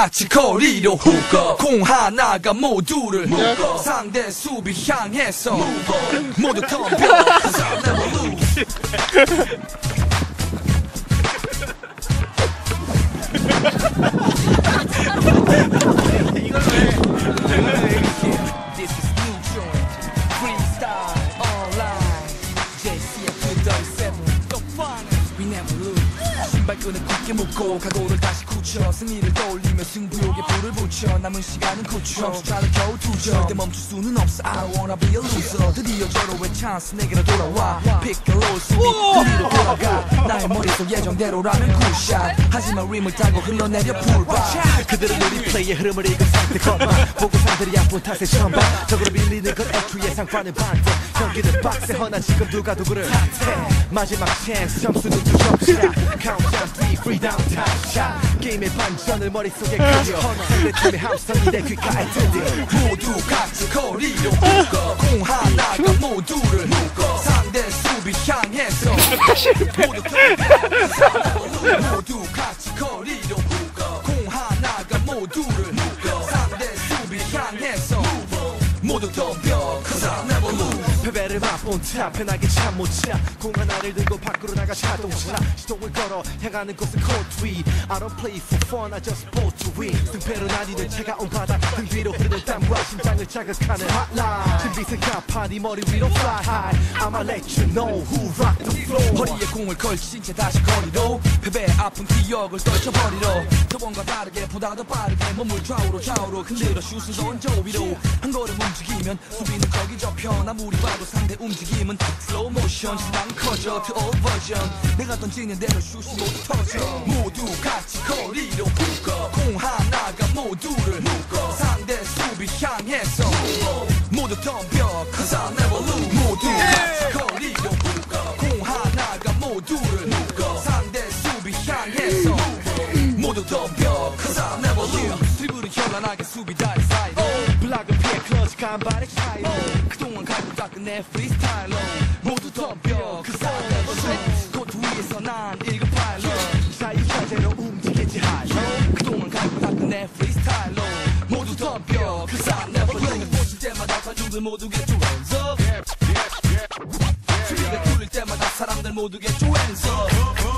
같이 거리로 훅업 공 하나가 모두를 묶어. 상대 수비 향해서 모두 덤벼 발끈을 굳게 묶고 각오를 다시 굳혀 승리를 떠올리며 승부욕에 불을 붙여 남은 시간은 9초 숫자를 겨우 두점 절대 멈출 수는 없어. I wanna be a loser. 드디어 절호의 찬스 내게로 돌아와. 피클로 수비 그리로 돌아가. 나의 머릿속 예정대로라면 굿샷. 하지만 림을 타고 흘러내려 풀바 그들은 우리 플레이의 흐름을 읽은 상태 것만 보고 상들이 아픈 탓에 전반 적으로 밀리는 건 애초에 상관은 반대 경기는 빡세 허나 지금 누가 누구를 탓해. 마지막 찬스 점수는 두점 차 카운트다운 3 프리다운 타샷 게임의 반전을 머릿속에 그려. 상대 팀의 함성이 내 귓가에 들려 모두 같이 거리로 묶어. 공 하나가 모두를 묶어. 상대 수비 향해서. 모두 모두 같이 거리로 묶어. 공 하나가 모두를 묶어 모두 덤벼 Cause I'll never lose 패배를 맛본 탑 편하게 참 못차 공 하나를 들고 밖으로 나가 자동차 시동을 걸어 향하는 곳은 코트 위 I don't play for fun I just sport to win 승패로 나뉘는 차가운 바다 등 뒤로 흐르는 땀과 심장을 자극하는 hotline 준비생 가파 네 머리 위로 fly high I'ma let you know who rock 허리에 공을 걸친 채 다시 거리로 패배의 아픈 기억을 떨쳐버리러 저번과 다르게 보다 더 빠르게 몸을 좌우로 좌우로 흔들어 슛을 던져 위로 한 걸음 움직이면 수비는 거기 접혀. 아무리 봐도 상대 움직임은 슬로우 모션 시장 커져 to all version 내가 던지는 대로 슛이 모두 터져. 모두 같이 거리로 묶어. 공 하나가 모두를 묶어. 상대 수비 향해서 모두 덤벼. Cause I'll 모두를 묶어 상대 수비 향해서. 모두 덤벼 Cause I'll never lose 드리블은 현란하게 수비 다리 사이로 블락은 피해 클러치 간발의 차이로 그동안 갈고 닦은 내 프리스타일로. 모두 덤벼 Cause I'll never lose 코트 위에서 난 일급 파일럿. 자유자재로 움직이지 하여. 그동안 갈고 닦은 내 프리스타일로. 모두 덤벼 Cause I'll never lose 보실 때마다 관중들 모두 get your hands up 때마다 사람들 모두 get your hands up